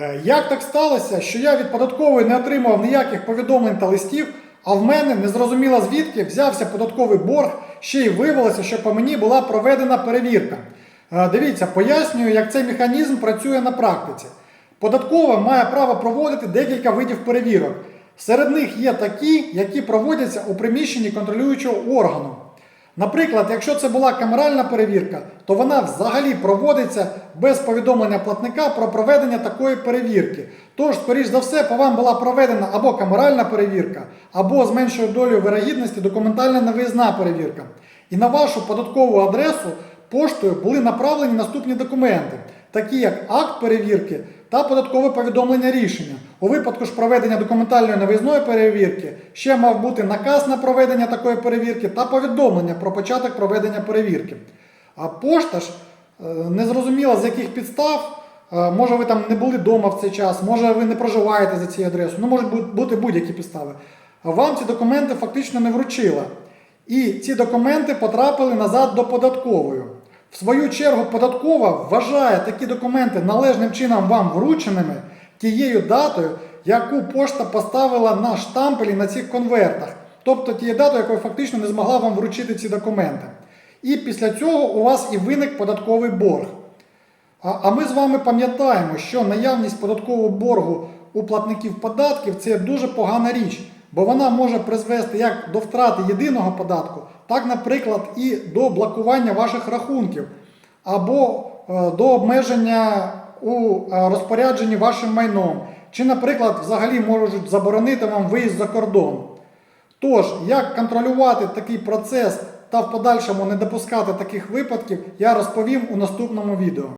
Е, Як так сталося, що я від податкової не отримав ніяких повідомлень та листів, а в мене незрозуміло звідки взявся податковий борг, ще й виявилося, що по мені була проведена перевірка. Е, Дивіться, пояснюю, як цей механізм працює на практиці. Податкова має право проводити декілька видів перевірок. Серед них є такі, які проводяться у приміщенні контролюючого органу. Наприклад, якщо це була камеральна перевірка, то вона взагалі проводиться без повідомлення платника про проведення такої перевірки. Тож, скоріш за все, по вам була проведена або камеральна перевірка, або з меншою долею вирогідності документальна невиїзна перевірка. І на вашу податкову адресу поштою були направлені наступні документи, такі як акт перевірки та податкове повідомлення рішення. У випадку ж проведення документальної невиїзної перевірки ще мав бути наказ на проведення такої перевірки та повідомлення про початок проведення перевірки. А пошта ж е, не зрозуміла з яких підстав. е, Може, ви там не були вдома в цей час, може ви не проживаєте за цією адресою, ну можуть бути будь-які підстави. Вам ці документи фактично не вручила. І ці документи потрапили назад до податкової. В свою чергу, податкова вважає такі документи належним чином вам врученими тією датою, яку пошта поставила на штампелі на цих конвертах, тобто тією датою, якою фактично не змогла вам вручити ці документи. І після цього у вас і виник податковий борг. А, а ми з вами пам'ятаємо, що наявність податкового боргу у платників податків це дуже погана річ, бо вона може призвести як до втрати єдиного податку, так, наприклад, і до блокування ваших рахунків, або е, до обмеження у е, розпорядженні вашим майном, чи, наприклад, взагалі можуть заборонити вам виїзд за кордон. Тож, як контролювати такий процес та в подальшому не допускати таких випадків, я розповім у наступному відео.